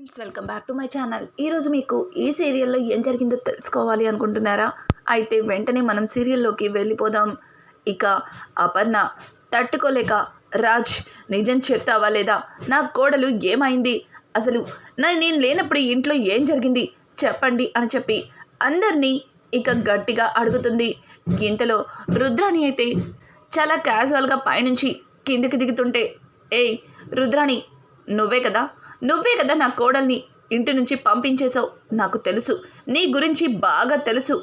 Friends welcome back to my channel ఈరోజు మీకు ఈ సీరియల్లో ఏం జరిగిందో తెలుసుకోవాలి అనుకుంటున్నారా? అయితే వెంటనే మనం సీరియల్లోకి వెళ్ళిపోదాం. ఇక అపర్ణ తట్టుకోలేక రాజ్ నిజం చెప్తావా లేదా? నా కోడలు ఏమైంది? అసలు నా నేను లేనప్పుడు ఇంట్లో ఏం జరిగింది? చెప్పండి అని చెప్పి అందరినీ ఇక గట్టిగా అడుగుతుంది. ఇంతలో రుద్రాణి అయితే చాలా క్యాజువల్గా పైనుంచి కిందికి దిగుతుంటే ఏయ్ రుద్రాణి నువ్వే కదా? నువ్వే కదా నా కోడల్ని ఇంటి నుంచి పంపించేశావు. నాకు తెలుసు. నీ గురించి బాగా తెలుసు.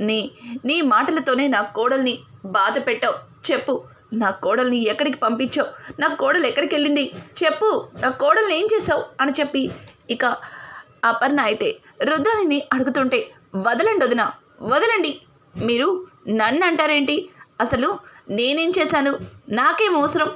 నీ నీ మాటలతోనే నా కోడల్ని బాధ పెట్టావు. చెప్పు నా కోడల్ని ఎక్కడికి పంపించావు? నా కోడలు ఎక్కడికి వెళ్ళింది చెప్పు నా కోడల్ని ఏం చేసావు అని చెప్పి ఇక అపర్ణ అయితే రుద్రాణిని అడుగుతుంటే వదలండి వదిన వదలండి. మీరు నన్ను అంటారేంటి? అసలు నేనేం చేశాను? నాకేం అవసరం?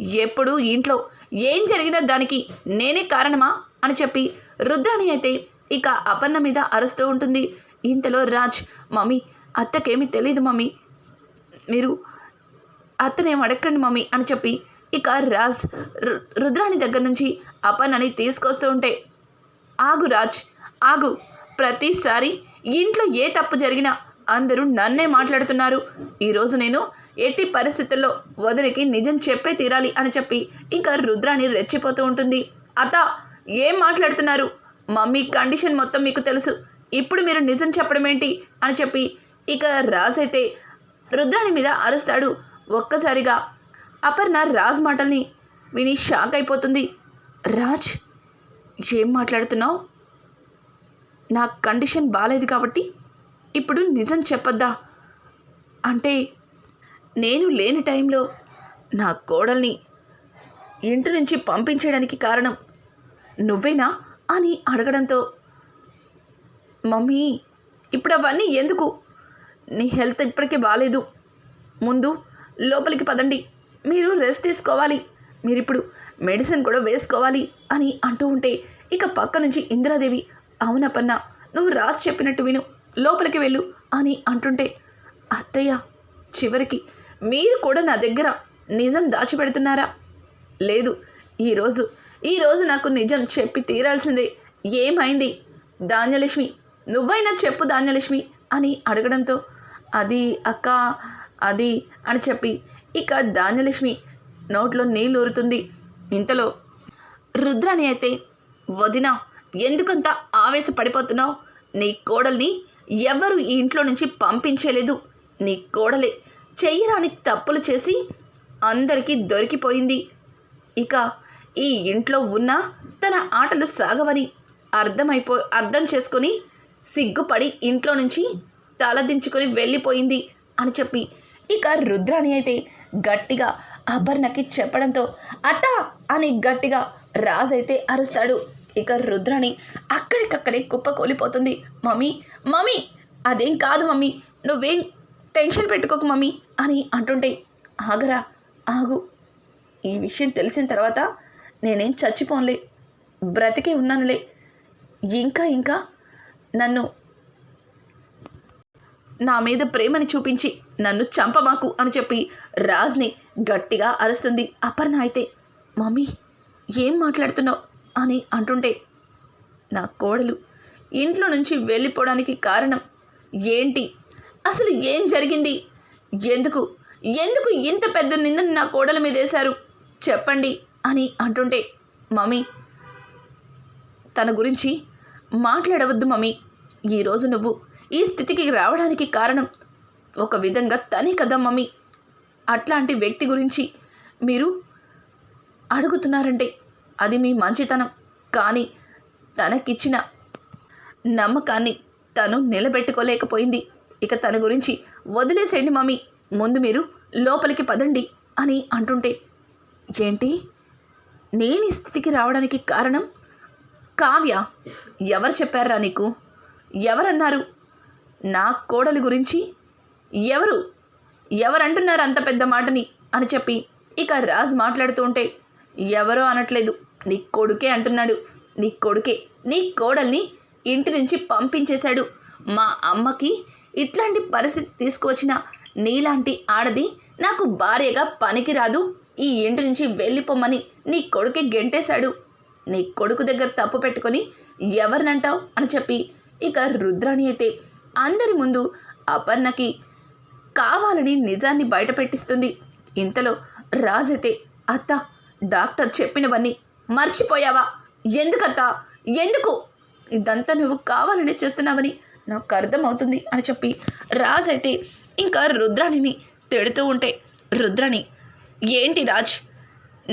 ఎప్పుడు ఇంట్లో ఏం జరిగినా దానికి నేనే కారణమా అని చెప్పి రుద్రాణి అయితే ఇక అపర్ణ మీద అరుస్తూ ఉంటుంది. ఇంతలో రాజ్ మమ్మీ అత్తకేమీ తెలియదు మమ్మీ. మీరు అత్తనేం అడగండి మమ్మీ అని చెప్పి ఇక రాజ్ రుద్రాణి దగ్గర నుంచి అపర్ణని తీసుకొస్తూ ఉంటే ఆగు రాజ్ ఆగు. ప్రతిసారి ఇంట్లో ఏ తప్పు జరిగినా అందరూ నన్నే మాట్లాడుతున్నారు. ఈరోజు నేను ఎట్టి పరిస్థితుల్లో వదిలికి నిజం చెప్పే తీరాలి అని చెప్పి ఇంకా రుద్రాణి రెచ్చిపోతూ ఉంటుంది. అత ఏం మాట్లాడుతున్నారు? మమ్మీ కండిషన్ మొత్తం మీకు తెలుసు. ఇప్పుడు మీరు నిజం చెప్పడం ఏంటి? అని చెప్పి ఇక రాజ్ అయితే రుద్రాణి మీద అరుస్తాడు. ఒక్కసారిగా అపర్ణ రాజ్ మాటల్ని విని షాక్ అయిపోతుంది. రాజ్ ఏం మాట్లాడుతున్నావు? నా కండిషన్ బాగాలేదు కాబట్టి ఇప్పుడు నిజం చెప్పొద్దా? అంటే నేను లేని టైంలో నా కోడల్ని ఇంటి నుంచి పంపించడానికి కారణం నువ్వేనా అని అడగడంతో మమ్మీ ఇప్పుడు అవన్నీ ఎందుకు? నీ హెల్త్ ఇప్పటికే బాగాలేదు ముందు లోపలికి పదండి. మీరు రెస్ట్ తీసుకోవాలి. మీరు ఇప్పుడు మెడిసిన్ కూడా వేసుకోవాలి అని అంటూ ఉంటే ఇక పక్క నుంచి ఇందిరాదేవి అవునపన్న నువ్వు రాసి చెప్పినట్టు విను. లోపలికి వెళ్ళు అని అంటుంటే అత్తయ్య చివరికి మీరు కూడా నా దగ్గర నిజం దాచిపెడుతున్నారా? లేదు ఈరోజు ఈరోజు నాకు నిజం చెప్పి తీరాల్సిందే. ఏమైంది? ధాన్యలక్ష్మి నువ్వైనా చెప్పు ధాన్యలక్ష్మి అని అడగడంతో అది అక్క అది అని చెప్పి ఇక ధాన్యలక్ష్మి నోట్లో నీళ్ళు ఊరుతుంది. ఇంతలో రుద్రాణి అయితే వదిన ఎందుకంత ఆవేశపడిపోతున్నావు? నీ కోడల్ని ఎవరు ఈ ఇంట్లో నుంచి పంపించలేదు. నీ కోడలే చెయ్యరాని తప్పులు చేసి అందరికీ దొరికిపోయింది. ఇక ఈ ఇంట్లో ఉన్న తన ఆటలు సాగవని అర్థమైపో అర్థం చేసుకొని సిగ్గుపడి ఇంట్లో నుంచి తలదించుకొని వెళ్ళిపోయింది అని చెప్పి ఇక రుద్రాణి అయితే గట్టిగా అభర్ణకి చెప్పడంతో అత్త అని గట్టిగా రాజైతే అరుస్తాడు. ఇక రుద్రాణి అక్కడికక్కడే కుప్పకూలిపోతుంది మమ్మీ మమ్మీ అదేం కాదు మమ్మీ నువ్వేం టెన్షన్ పెట్టుకోకు మమ్మీ అని అంటుంటే ఆగరా ఆగు. ఈ విషయం తెలిసిన తర్వాత నేనేం చచ్చిపోనులే బ్రతికే ఉన్నానులే. ఇంకా ఇంకా నన్ను నా మీద ప్రేమని చూపించి నన్ను చంపమాకు అని చెప్పి రాజ్ని గట్టిగా అరుస్తుంది అపర్ణ అయితే. మమ్మీ ఏం మాట్లాడుతున్నావు? అని అంటుంటే నా కోడలు ఇంట్లో నుంచి వెళ్ళిపోవడానికి కారణం ఏంటి? అసలు ఏం జరిగింది? ఎందుకు? ఎందుకు ఇంత పెద్ద నిందని నా కోడల మీద వేశారు? చెప్పండి అని అంటుంటే మమ్మీ తన గురించి మాట్లాడవద్దు మమ్మీ. ఈరోజు నువ్వు ఈ స్థితికి రావడానికి కారణం ఒక విధంగా తనే కదా మమ్మీ. అట్లాంటి వ్యక్తి గురించి మీరు అడుగుతున్నారంటే అది మీ మంచితనం. కానీ తనకిచ్చిన నమ్మకాన్ని తను నిలబెట్టుకోలేకపోయింది. ఇక తన గురించి వదిలేసేయండి మమ్మీ. ముందు మీరు లోపలికి పదండి అని అంటుంటే ఏంటి? నేను ఈ స్థితికి రావడానికి కారణం? కావ్య ఎవరు చెప్పారా నీకు? ఎవరన్నారు? నా కోడలి గురించి ఎవరు? ఎవరంటున్నారు అంత పెద్ద మాటని? అని చెప్పి ఇక రాజ్ మాట్లాడుతూ ఉంటే ఎవరో అనట్లేదు. నీ కొడుకే అంటున్నాడు. నీ కొడుకే నీ కోడల్ని ఇంటి నుంచి పంపించేశాడు. మా అమ్మకి ఇట్లాంటి పరిస్థితి తీసుకువచ్చిన నీలాంటి ఆడది నాకు భార్యగా పనికిరాదు. ఈ ఇంటి నుంచి వెళ్ళిపోమ్మని నీ కొడుకే గెంటేశాడు. నీ కొడుకు దగ్గర తప్పు పెట్టుకొని ఎవరినంటావు అని చెప్పి ఇక రుద్రాణి అయితే అందరి ముందు అపర్ణకి కావాలని నిజాన్ని బయటపెట్టిస్తుంది. ఇంతలో రాజైతే అత్త డాక్టర్ చెప్పినవన్నీ మర్చిపోయావా? ఎందుకత్తా? ఎందుకు? ఇదంతా నువ్వు కావాలని చేస్తున్నావని నాకు అర్థమవుతుంది అని చెప్పి రాజైతే ఇంకా రుద్రాణిని తిడుతూ ఉంటే రుద్రాణి ఏంటి రాజ్?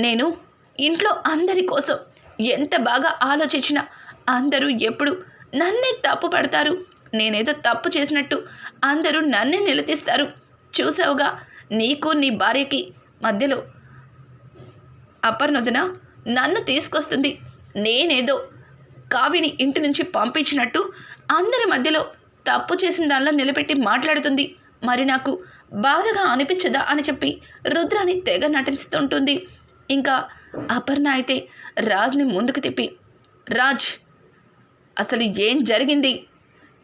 నేను ఇంట్లో అందరి కోసం ఎంత బాగా ఆలోచించినా అందరూ ఎప్పుడు నన్నే తప్పు పడతారు. నేనేదో తప్పు చేసినట్టు అందరూ నన్నే నిలదీస్తారు. చూసావుగా నీకు నీ భార్యకి మధ్యలో అపర్నదున నన్ను తీసుకొస్తుంది. నేనేదో కావిని ఇంటి నుంచి పంపించినట్టు అందరి మధ్యలో తప్పు చేసిన దానిలో నిలబెట్టి మాట్లాడుతుంది. మరి నాకు బాధగా అనిపించదా అని చెప్పి రుద్రాని తెగ నటిస్తుంటుంది. ఇంకా అపర్ణ అయితే రాజ్ని ముందుకు తిప్పి రాజ్ అసలు ఏం జరిగింది?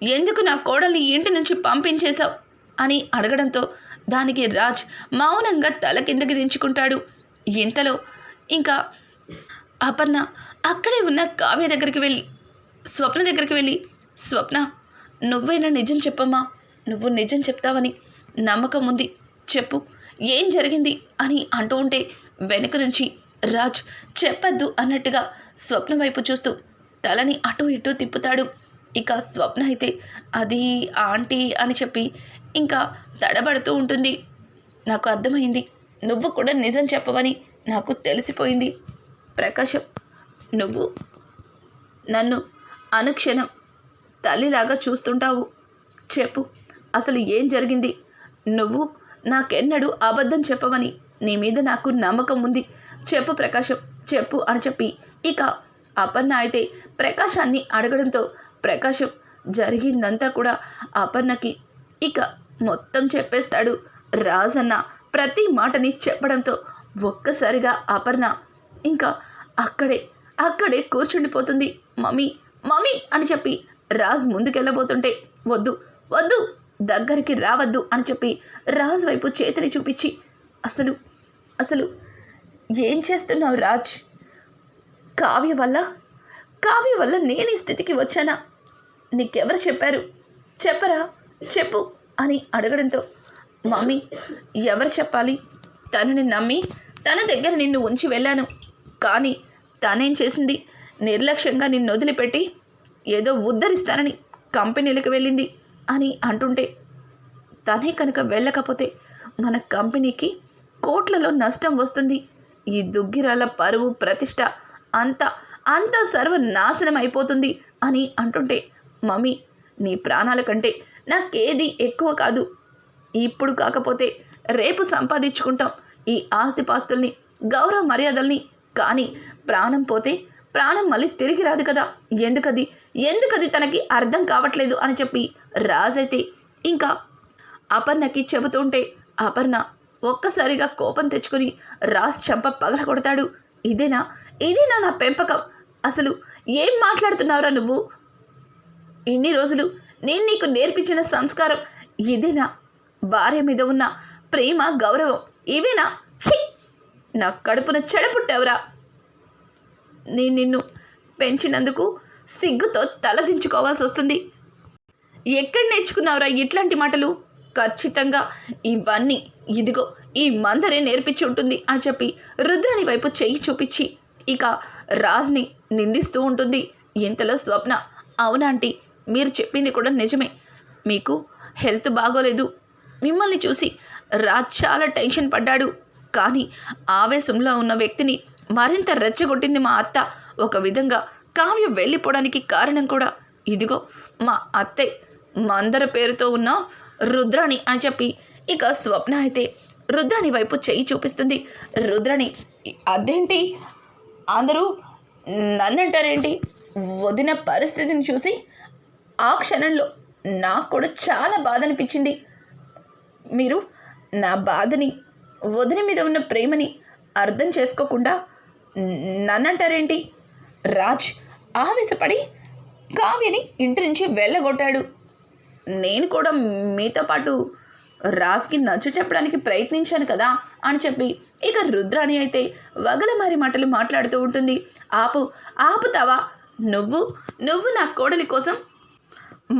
ఎందుకు నా కోడల్ని ఇంటి నుంచి పంపించేశావు? అని అడగడంతో దానికి రాజ్ మౌనంగా తల కిందకి దించుకుంటాడు. ఇంతలో ఇంకా అపర్ణ అక్కడే ఉన్న కావ్య దగ్గరికి వెళ్ళి స్వప్న దగ్గరికి వెళ్ళి స్వప్న నువ్వైనా నిజం చెప్పమ్మా నువ్వు నిజం చెప్తావని నమ్మకం ఉంది చెప్పు ఏం జరిగింది అని అంటూ ఉంటే వెనుక నుంచి రాజ్ చెప్పద్దు అన్నట్టుగా స్వప్న వైపు చూస్తూ తలని అటు ఇటు తిప్పుతాడు. ఇక స్వప్న అయితే అది ఆంటీ అని చెప్పి ఇంకా తడబడుతూ ఉంటుంది. నాకు అర్థమైంది నువ్వు కూడా నిజం చెప్పవని నాకు తెలిసిపోయింది. ప్రకాశం. నువ్వు నన్ను అనుక్షణం తల్లిలాగా చూస్తుంటావు. చెప్పు అసలు ఏం జరిగింది? నువ్వు నాకెన్నడూ అబద్ధం చెప్పవని నీ మీద నాకు నమ్మకం ఉంది. చెప్పు ప్రకాశం చెప్పు అని చెప్పి. ఇక అపర్ణ అయితే ప్రకాశాన్ని అడగడంతో ప్రకాశం జరిగిందంతా కూడా అపర్ణకి ఇక మొత్తం చెప్పేస్తాడు రాజన్న. ప్రతి మాటని చెప్పడంతో ఒక్కసారిగా అపర్ణ ఇంకా అక్కడే అక్కడే కూర్చుండిపోతుంది. మమ్మీ మమ్మీ అని చెప్పి రాజ్ ముందుకెళ్ళబోతుంటే వద్దు వద్దు దగ్గరికి రావద్దు అని చెప్పి రాజ్ వైపు చేతిని చూపించి అసలు అసలు ఏం చేస్తున్నావు రాజ్? కావ్య వల్ల కావ్య వల్ల నేను ఈ స్థితికి వచ్చానా? నీకెవరు చెప్పారు? చెప్పరా? చెప్పు అని అడగడంతో మమ్మీ ఎవరు చెప్పాలి? తనని నమ్మి తన దగ్గర నిన్ను ఉంచి వెళ్ళాను. కానీ తనేం చేసింది? నిర్లక్ష్యంగా నిన్ను వదిలిపెట్టి ఏదో ఉద్ధరిస్తానని కంపెనీలకు వెళ్ళింది అని అంటుంటే తనే కనుక వెళ్ళకపోతే మన కంపెనీకి కోట్లలో నష్టం వస్తుంది. ఈ దుగ్గిరాల పరువు ప్రతిష్ట అంతా అంతా సర్వనాశనం అయిపోతుంది అని అంటుంటే మమ్మీ నీ ప్రాణాల కంటే నాకేది ఎక్కువ కాదు. ఇప్పుడు కాకపోతే రేపు సంపాదించుకుంటాం. ఈ ఆస్తిపాస్తుల్ని గౌరవ మర్యాదల్ని కానీ ప్రాణం పోతే ప్రాణం మళ్ళీ తిరిగి రాదు కదా. ఎందుకది? ఎందుకది తనకి అర్థం కావట్లేదు అని చెప్పి రాజైతే ఇంకా అపర్ణకి చెబుతుంటే అపర్ణ ఒక్కసారిగా కోపం తెచ్చుకొని రాజ్ చెంప పగల కొడతాడు. ఇదేనా? ఇదేనా నా పెంపకం? అసలు ఏం మాట్లాడుతున్నావురా నువ్వు? ఇన్ని రోజులు నేను నీకు నేర్పించిన సంస్కారం ఇదేనా? భార్య మీద ఉన్న ప్రేమ గౌరవం ఇవేనా? ఛీ! నా కడుపున చెడపుట్టావురా నేను నిన్ను పెంచినందుకు సిగ్గుతో తలదించుకోవాల్సి వస్తుంది. ఎక్కడ నేర్చుకున్నావురా ఇట్లాంటి మాటలు? ఖచ్చితంగా ఇవన్నీ ఇదిగో ఈ మందరే నేర్పించి ఉంటుంది అని చెప్పి రుద్రని వైపు చెయ్యి చూపించి ఇక రాజ్ని నిందిస్తూ ఉంటుంది. ఇంతలో స్వప్న అవునాంటీ మీరు చెప్పింది కూడా నిజమే. మీకు హెల్త్ బాగోలేదు. మిమ్మల్ని చూసి రాజ్ చాలా టెన్షన్ పడ్డాడు. కానీ ఆవేశంలో ఉన్న వ్యక్తిని మరింత రెచ్చగొట్టింది మా అత్త. ఒక విధంగా కావ్య వెళ్ళిపోవడానికి కారణం కూడా ఇదిగో మా అత్తే. మందర పేరుతో ఉన్న రుద్రాణి అని చెప్పి ఇక స్వప్న అయితే రుద్రాణి వైపు చెయ్యి చూపిస్తుంది. రుద్రాణి అదేంటి? అందరూ నన్నంటారేంటి? వదిన పరిస్థితిని చూసి ఆ క్షణంలో నాకు కూడా చాలా బాధ అనిపించింది. మీరు నా బాధని వదిన మీద ఉన్న ప్రేమని అర్థం చేసుకోకుండా నన్నంటారేంటి? రాజ్ ఆవేశపడి కావ్యని ఇంటి నుంచి వెళ్ళగొట్టాడు. నేను కూడా మీతో పాటు రాజ్కి నచ్చ చెప్పడానికి ప్రయత్నించాను కదా అని చెప్పి ఇక రుద్రాణి అయితే వగలమారి మాటలు మాట్లాడుతూ ఉంటుంది. ఆపు ఆపుతావా నువ్వు నువ్వు నా కోడలి కోసం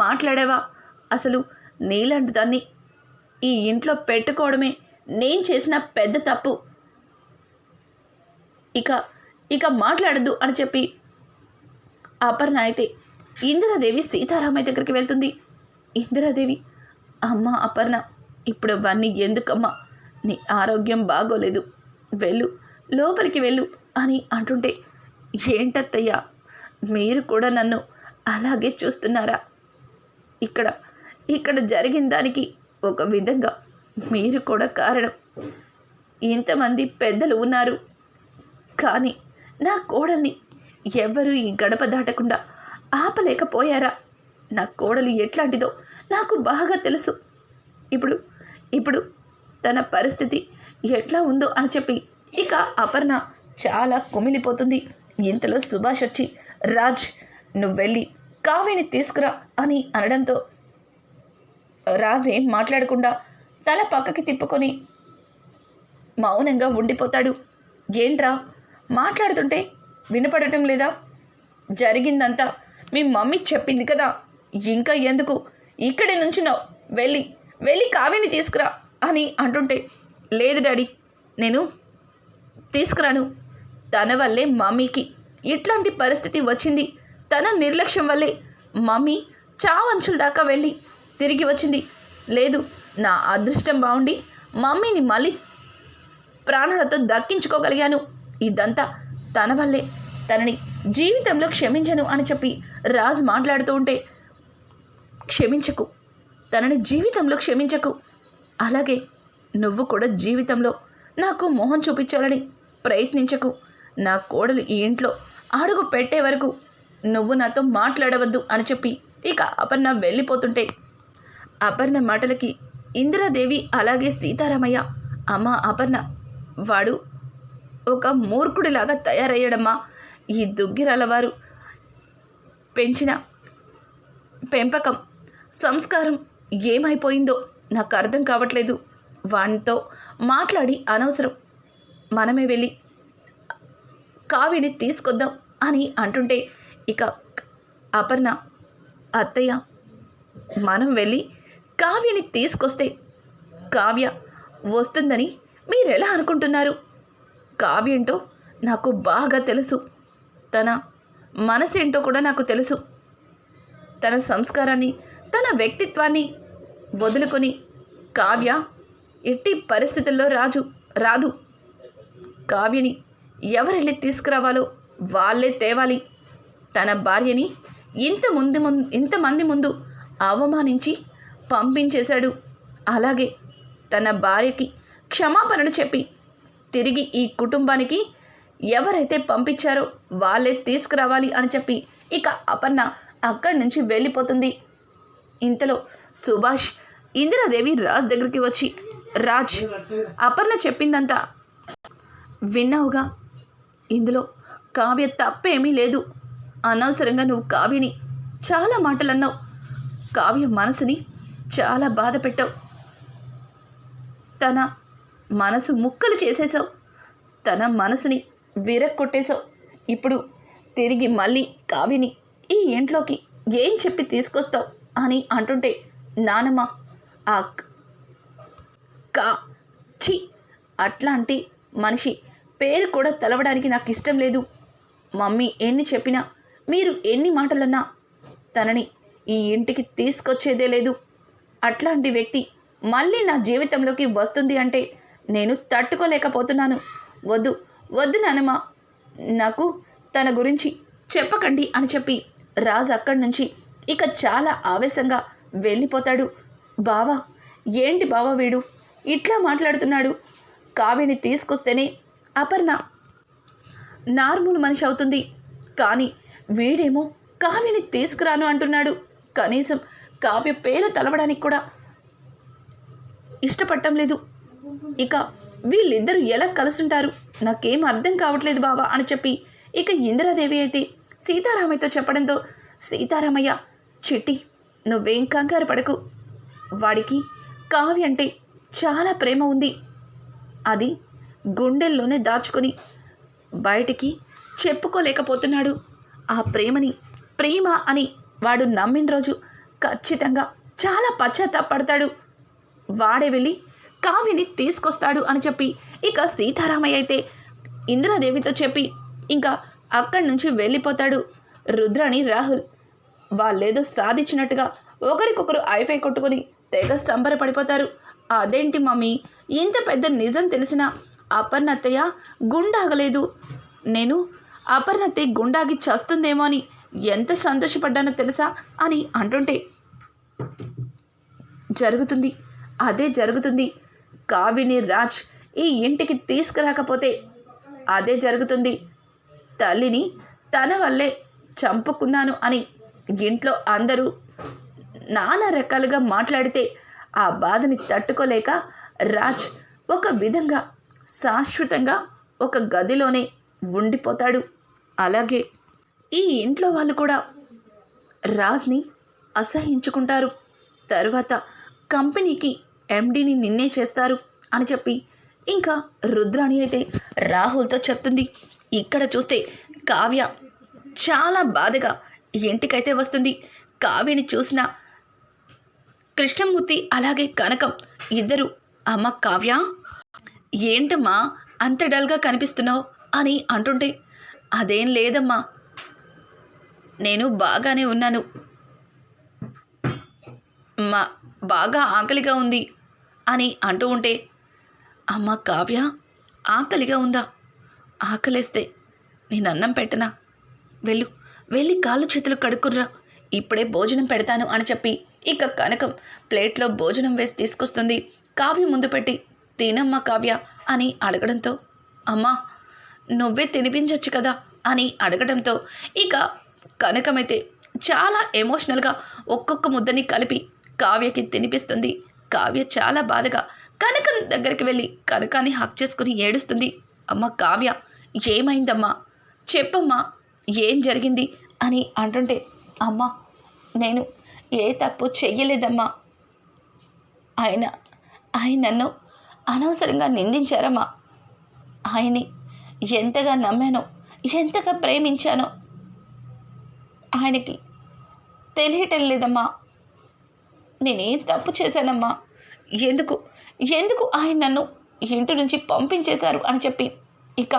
మాట్లాడావా? అసలు నీలాంటి దాన్ని ఈ ఇంట్లో పెట్టుకోవడమే నేను చేసిన పెద్ద తప్పు. ఇక ఇక మాట్లాడద్దు అని చెప్పి అపర్ణ అయితే ఇందిరాదేవి సీతారామయ్య దగ్గరికి వెళ్తుంది. ఇందిరాదేవి అమ్మ అపర్ణ ఇప్పుడు అవన్నీ ఎందుకమ్మా? నీ ఆరోగ్యం బాగోలేదు. వెళ్ళు లోపలికి వెళ్ళు అని అంటుంటే ఏంటత్తయ్యా మీరు కూడా నన్ను అలాగే చూస్తున్నారా? ఇక్కడ ఇక్కడ జరిగిన దానికి ఒక విధంగా మీరు కూడా కారణం. ఇంతమంది పెద్దలు ఉన్నారు. కానీ నా కోడల్ని ఎవ్వరూ ఈ గడప దాటకుండా ఆపలేకపోయారా? నా కోడలు ఎట్లాంటిదో నాకు బాగా తెలుసు. ఇప్పుడు ఇప్పుడు తన పరిస్థితి ఎట్లా ఉందో అని చెప్పి ఇక అపర్ణ చాలా కుమిలిపోతుంది. ఇంతలో సుభాష్ వచ్చి రాజ్ నువ్వు వెళ్ళి కావ్యని తీసుకురా అని అనడంతో రాజ్ ఏం మాట్లాడకుండా తల పక్కకి తిప్పుకొని మౌనంగా ఉండిపోతాడు. ఏంట్రా? మాట్లాడుతుంటే వినపడటం లేదా? జరిగిందంతా మీ మమ్మీ చెప్పింది కదా. ఇంకా ఎందుకు? ఇక్కడే నుంచున్నావు వెళ్ళి వెళ్ళి కావిని తీసుకురా అని అంటుంటే లేదు డాడీ నేను తీసుకురాను. తన వల్లే మమ్మీకి ఇట్లాంటి పరిస్థితి వచ్చింది. తన నిర్లక్ష్యం వల్లే మమ్మీ చావంచుల దాకా వెళ్ళి తిరిగి వచ్చింది. లేదు నా అదృష్టం బాగుండి మమ్మీని మళ్ళీ ప్రాణాలతో దక్కించుకోగలిగాను. ఇదంతా తన వల్లే. తనని జీవితంలో క్షమించను అని చెప్పి రాజ్ మాట్లాడుతూ ఉంటే క్షమించకు. తనని జీవితంలో క్షమించకు. అలాగే నువ్వు కూడా జీవితంలో నాకు మొహం చూపించాలని ప్రయత్నించకు. నా కోడలు ఈ ఇంట్లో అడుగు పెట్టే వరకు నువ్వు నాతో మాట్లాడవద్దు అని చెప్పి ఇక అపర్ణ వెళ్ళిపోతుంటే అపర్ణ మాటలకి ఇందిరాదేవి అలాగే సీతారామయ్య అమ్మ అపర్ణ. వాడు ఒక మూర్ఖుడిలాగా తయారయ్యాడమ్మా. ఈ దుగ్గిరాల వారు పెంచిన పెంపకం సంస్కారం ఏమైపోయిందో నాకు అర్థం కావట్లేదు. వానితో మాట్లాడి అనవసరం. మనమే వెళ్ళి కావిని తీసుకొద్దాం అని అంటుంటే ఇక అపర్ణ అత్తయ్య మనం వెళ్ళి కావ్యని తీసుకొస్తే కావ్య వస్తుందని మీరెలా అనుకుంటున్నారు? కావ్యంటో నాకు బాగా తెలుసు. తన మనసేంటో కూడా నాకు తెలుసు. తన సంస్కారాన్ని తన వ్యక్తిత్వాన్ని వదులుకొని కావ్య ఎట్టి పరిస్థితుల్లో రాజు రాదు. కావ్యని ఎవరెళ్ళి తీసుకురావాలో వాళ్ళే తేవాలి. తన భార్యని ఇంత ముందు ముందు ఇంతమంది ముందు అవమానించి పంపించేశాడు. అలాగే తన భార్యకి క్షమాపణలు చెప్పి తిరిగి ఈ కుటుంబానికి ఎవరైతే పంపించారో వాళ్ళే తీసుకురావాలి అని చెప్పి ఇక అపర్ణ అక్కడి నుంచి వెళ్ళిపోతుంది. ఇంతలో సుభాష్ ఇందిరాదేవి రాజ్ దగ్గరికి వచ్చి రాజ్ అపర్ణ చెప్పిందంతా విన్నావుగా? ఇందులో కావ్య తప్పేమీ లేదు. అనవసరంగా నువ్వు కావ్యని చాలా మాటలు అన్నావు కావ్య మనసుని చాలా బాధ పెట్టావు. తన మనసు ముక్కలు చేసేసావు తన మనసుని విరక్కొట్టేశావు. ఇప్పుడు తిరిగి మళ్ళీ కావిని ఈ ఇంట్లోకి ఏం చెప్పి తీసుకొస్తావు అని అంటుంటే నానమ్మ ఆ కా ఛీ అట్లాంటి మనిషి పేరు కూడా తెలవడానికి నాకు ఇష్టం లేదు. మమ్మీ ఎన్ని చెప్పినా మీరు ఎన్ని మాటలన్నా తనని ఈ ఇంటికి తీసుకొచ్చేదే లేదు. అట్లాంటి వ్యక్తి మళ్ళీ నా జీవితంలోకి వస్తుంది అంటే నేను తట్టుకోలేకపోతున్నాను. వద్దు వద్దు నానమ్మ. నాకు తన గురించి చెప్పకండి అని చెప్పి రాజు అక్కడి నుంచి ఇక చాలా ఆవేశంగా వెళ్ళిపోతాడు. బావా ఏంటి బావా వీడు? ఇట్లా మాట్లాడుతున్నాడు. కావ్యని తీసుకొస్తేనే అపర్ణ నార్మల్ మనిషి అవుతుంది. కానీ వీడేమో కావ్యని తీసుకురాను అంటున్నాడు. కనీసం కావ్య పేరు తలవడానికి కూడా ఇష్టపడటం లేదు. ఇక వీళ్ళిద్దరూ ఎలా కలుసుంటారు? నాకేం అర్థం కావట్లేదు బాబా అని చెప్పి ఇక ఇందిరాదేవి అయితే సీతారామయ్యతో చెప్పడంతో సీతారామయ్య చిట్టి నువ్వేం కంగారు పడకు. వాడికి కావ్య అంటే చాలా ప్రేమ ఉంది. అది గుండెల్లోనే దాచుకొని బయటికి చెప్పుకోలేకపోతున్నాడు. ఆ ప్రేమని ప్రేమ అని వాడు నమ్మిన రోజు ఖచ్చితంగా చాలా పశ్చాత్తాపడతాడు. వాడే వెళ్ళి కావ్యని తీసుకొస్తాడు అని చెప్పి ఇక సీతారామయ్య అయితే ఇంద్రాదేవితో చెప్పి ఇంకా అక్కడి నుంచి వెళ్ళిపోతాడు రుద్రని రాహుల్. వాళ్ళేదో సాధించినట్టుగా ఒకరికొకరు ఐఫై కొట్టుకుని తెగ సంబరపడిపోతారు. అదేంటి మమ్మీ? ఇంత పెద్ద నిజం తెలిసినా అపర్ణత్తయ్య గుండాగలేదు. నేను అపర్ణత్తయ్య గుండాగి చస్తుందేమో అని ఎంత సంతోషపడ్డానో తెలుసా అని అంటుంటే జరుగుతుంది. అదే జరుగుతుంది. కావిని రాజ్ ఈ ఇంటికి తీసుకురాకపోతే అదే జరుగుతుంది. తల్లిని తన వల్లే చంపుకున్నాను అని ఇంట్లో అందరూ నానా రకాలుగా మాట్లాడితే ఆ బాధని తట్టుకోలేక రాజ్ ఒక విధంగా శాశ్వతంగా ఒక గదిలోనే ఉండిపోతాడు. అలాగే ఈ ఇంట్లో వాళ్ళు కూడా రాజ్ని అసహించుకుంటారు. తర్వాత కంపెనీకి ఎండీని నిన్నే చేస్తారు అని చెప్పి ఇంకా రుద్రాణి అయితే రాహుల్తో చెప్తుంది. ఇక్కడ చూస్తే కావ్య చాలా బాధగా ఇంటికైతే వస్తుంది. కావ్యని చూసిన కృష్ణమూర్తి అలాగే కనకం ఇద్దరు అమ్మ కావ్య ఏంటమ్మా అంత డల్గా కనిపిస్తున్నావు? అని అంటుంటే అదేం లేదమ్మా నేను బాగానే ఉన్నాను. మా బాగా ఆకలిగా ఉంది అని అంటూ ఉంటే అమ్మ కావ్య ఆకలిగా ఉందా? ఆకలేస్తే నేను అన్నం పెట్టనా? వెళ్ళు వెళ్ళి కాళ్ళు చేతులు కడుక్కుర్రా. ఇప్పుడే భోజనం పెడతాను అని చెప్పి ఇక కనకం ప్లేట్లో భోజనం వేసి తీసుకొస్తుంది. కావ్య ముందు పెట్టి తినమ్మా కావ్య అని అడగడంతో అమ్మా నువ్వే తినిపించవచ్చు కదా అని అడగడంతో ఇక కనకమైతే చాలా ఎమోషనల్గా ఒక్కొక్క ముద్దని కలిపి కావ్యకి తినిపిస్తుంది. కావ్య చాలా బాధగా కనకం దగ్గరికి వెళ్ళి కనకాన్ని హక్ చేసుకుని ఏడుస్తుంది. అమ్మ కావ్య ఏమైందమ్మా? చెప్పమ్మా ఏం జరిగింది? అని అంటుంటే అమ్మా నేను ఏ తప్పు చెయ్యలేదమ్మా. ఆయన ఆయన నన్ను అనవసరంగా నిందించారమ్మా. ఆయన్ని ఎంతగా నమ్మానో ఎంతగా ప్రేమించానో ఆయనకి తెలియటం లేదమ్మా నేనేం తప్పు చేశానమ్మా? ఎందుకు? ఎందుకు ఆయన నన్ను ఇంటి నుంచి పంపించేశారు అని చెప్పి? ఇక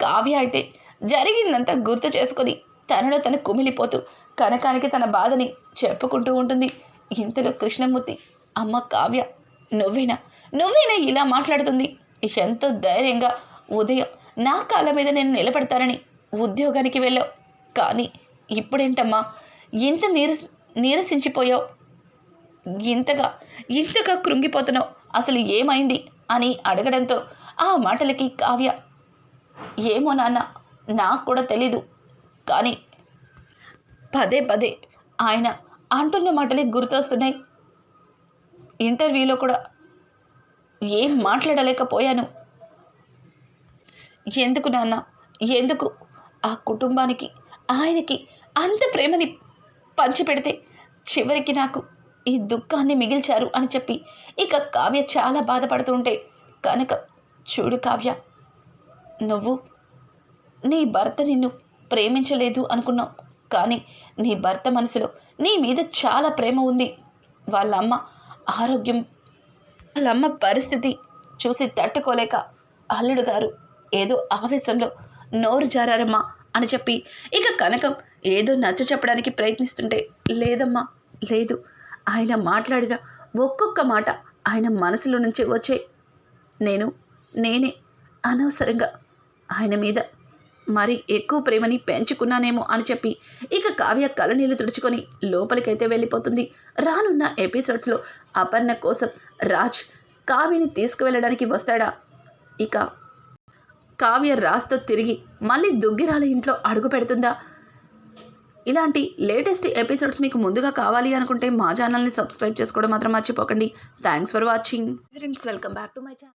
కావ్య అయితే జరిగిందంతా గుర్తు చేసుకొని తనలో తను కుమిలిపోతూ కనకానికి తన బాధని చెప్పుకుంటూ ఉంటుంది. ఇంతలో కృష్ణమూర్తి అమ్మ కావ్య నువ్వేనా? నువ్వేనా ఇలా మాట్లాడుతుంది? ఎంతో ధైర్యంగా ఉదయం నా కాళ్ళ మీద నేను నిలబడతానని ఉద్యోగానికి వెళ్ళావు. కానీ ఇప్పుడేంటమ్మా? ఇంత నీరస నీరసించిపోయావు. ఇంతగా ఇంతగా కృంగిపోతున్నావు. అసలు ఏమైంది? అని అడగడంతో ఆ మాటలకి కావ్య ఏమో నాన్న నాకు కూడా తెలీదు. కానీ పదే పదే ఆయన అంటున్న మాటలే గుర్తొస్తున్నాయి. ఇంటర్వ్యూలో కూడా ఏం మాట్లాడలేకపోయాను. ఎందుకు నాన్న? ఎందుకు ఆ కుటుంబానికి ఆయనకి అంత ప్రేమని పంచిపెడితే చివరికి నాకు ఈ దుఃఖాన్ని మిగిల్చారు అని చెప్పి ఇక కావ్య చాలా బాధపడుతుంటే కనుక చూడు కావ్య నువ్వు నీ భర్త నిన్ను ప్రేమించలేదు అనుకున్నావు. కానీ నీ భర్త మనసులో నీ మీద చాలా ప్రేమ ఉంది. వాళ్ళ అమ్మ ఆరోగ్యం వాళ్ళ అమ్మ పరిస్థితి చూసి తట్టుకోలేక అల్లుడు గారు ఏదో ఆవేశంలో నోరు జారారమ్మా. అని చెప్పి ఇక కనకం ఏదో నచ్చ చెప్పడానికి ప్రయత్నిస్తుంటే లేదమ్మా లేదు. ఆయన మాట్లాడిన ఒక్కొక్క మాట ఆయన మనసులో నుంచి వచ్చే. నేను నేనే అనవసరంగా ఆయన మీద మరి ఎక్కువ ప్రేమని పెంచుకున్నానేమో అని చెప్పి ఇక కావ్య కలనీళ్ళు తుడుచుకొని లోపలికైతే వెళ్ళిపోతుంది. రానున్న ఎపిసోడ్స్లో అపర్ణ కోసం రాజ్ కావ్యని తీసుకువెళ్ళడానికి వస్తాడా? ఇక కావ్య రాస్తో తిరిగి మళ్ళీ దుగ్గిరాల ఇంట్లో అడుగు పెడుతుందా? ఇలాంటి లేటెస్ట్ ఎపిసోడ్స్ మీకు ముందుగా కావాలి అనుకుంటే మా ఛానల్ని సబ్స్క్రైబ్ చేసుకోవడం మాత్రం మర్చిపోకండి. Thanks for watching. Friends welcome back to my channel